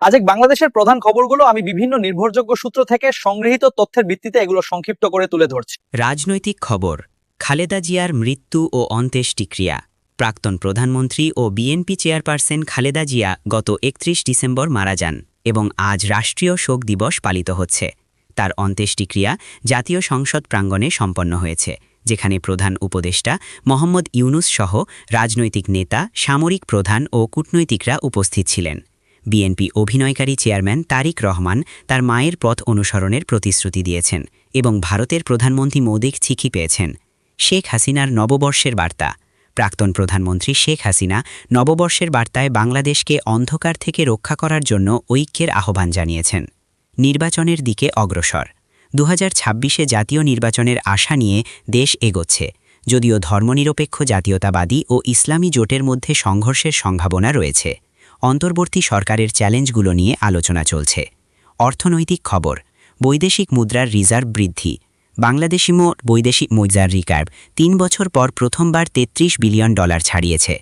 আজ এক বাংলাদেশের প্রধান খবরগুলো আমি বিভিন্ন নির্ভরযোগ্য সূত্র থেকে সংগৃহীত তথ্যের ভিত্তিতে এগুলো সংক্ষিপ্ত করে তুলে ধরছি। রাজনৈতিক খবর, খালেদা জিয়ার মৃত্যু ও অন্ত্যেষ্টিক্রিয়া প্রাক্তন প্রধানমন্ত্রী ও বিএনপি চেয়ারপারসন খালেদা জিয়া গত একত্রিশ ডিসেম্বর মারা যান এবং আজ রাষ্ট্রীয় শোক দিবস পালিত হচ্ছে। তার অন্ত্যেষ্টিক্রিয়া জাতীয় সংসদ প্রাঙ্গণে সম্পন্ন হয়েছে, যেখানে প্রধান উপদেষ্টা মোহাম্মদ ইউনুস সহ রাজনৈতিক নেতা, সামরিক প্রধান ও কূটনৈতিকরা উপস্থিত ছিলেন। বিএনপি অভিনয়কারী চেয়ারম্যান তারিক রহমান তার মায়ের পথ অনুসরণের প্রতিশ্রুতি দিয়েছেন এবং ভারতের প্রধানমন্ত্রী মোদিক চিঠি পেয়েছেন। শেখ হাসিনার নববর্ষের বার্তা। প্রাক্তন প্রধানমন্ত্রী শেখ হাসিনা নববর্ষের বার্তায় বাংলাদেশকে অন্ধকার থেকে রক্ষা করার জন্য ঐক্যের আহ্বান জানিয়েছেন। নির্বাচনের দিকে অগ্রসর। দু ছাব্বিশে জাতীয় নির্বাচনের আশা নিয়ে দেশ এগোচ্ছে। যদিও ধর্মনিরপেক্ষ জাতীয়তাবাদী ও ইসলামী জোটের মধ্যে সংঘর্ষের সম্ভাবনা রয়েছে। অন্তর্বর্তী সরকারের চ্যালেঞ্জগুলো নিয়ে আলোচনা চলছে। অর্থনৈতিক খবর, বৈদেশিক মুদ্রার রিজার্ভ বৃদ্ধি, বাংলাদেশি মোট বৈদেশিক মুদ্রার রিকার্ভ তিন বছর পর প্রথমবার ৩৩ বিলিয়ন ডলার ছাড়িয়েছে।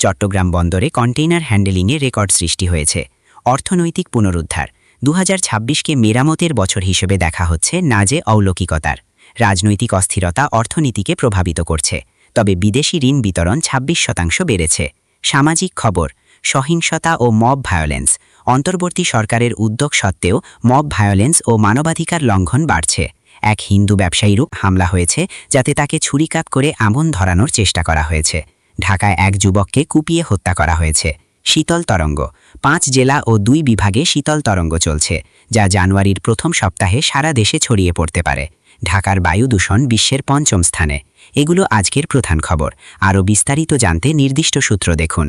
চট্টগ্রাম বন্দরে কন্টেইনার হ্যান্ডেলিংয়ে রেকর্ড সৃষ্টি হয়েছে। অর্থনৈতিক পুনরুদ্ধার দু কে মেরামতের বছর হিসেবে দেখা হচ্ছে না যে অলৌকিকতার। রাজনৈতিক অস্থিরতা অর্থনীতিকে প্রভাবিত করছে, তবে বিদেশি ঋণ বিতরণ ২৬ শতাংশ বেড়েছে। সামাজিক খবর সহিংসতা ও মব ভায়োলেন্স। অন্তর্বর্তী সরকারের উদ্যোগ সত্ত্বেও মব ভায়োলেন্স ও মানবাধিকার লঙ্ঘন বাড়ছে। এক হিন্দু ব্যবসায়ীরও হামলা হয়েছে, যাতে তাকে ছুরিকাত করে আমন ধরানোর চেষ্টা করা হয়েছে। ঢাকায় এক যুবককে কুপিয়ে হত্যা করা হয়েছে। শীতল তরঙ্গ। পাঁচ জেলা ও দুই বিভাগে শীতল তরঙ্গ চলছে, যা জানুয়ারির প্রথম সপ্তাহে সারা দেশে ছড়িয়ে পড়তে পারে। ঢাকার বায়ু দূষণ বিশ্বের পঞ্চম স্থানে। এগুলো আজকের প্রধান খবর। আরও বিস্তারিত জানতে নির্দিষ্ট সূত্র দেখুন।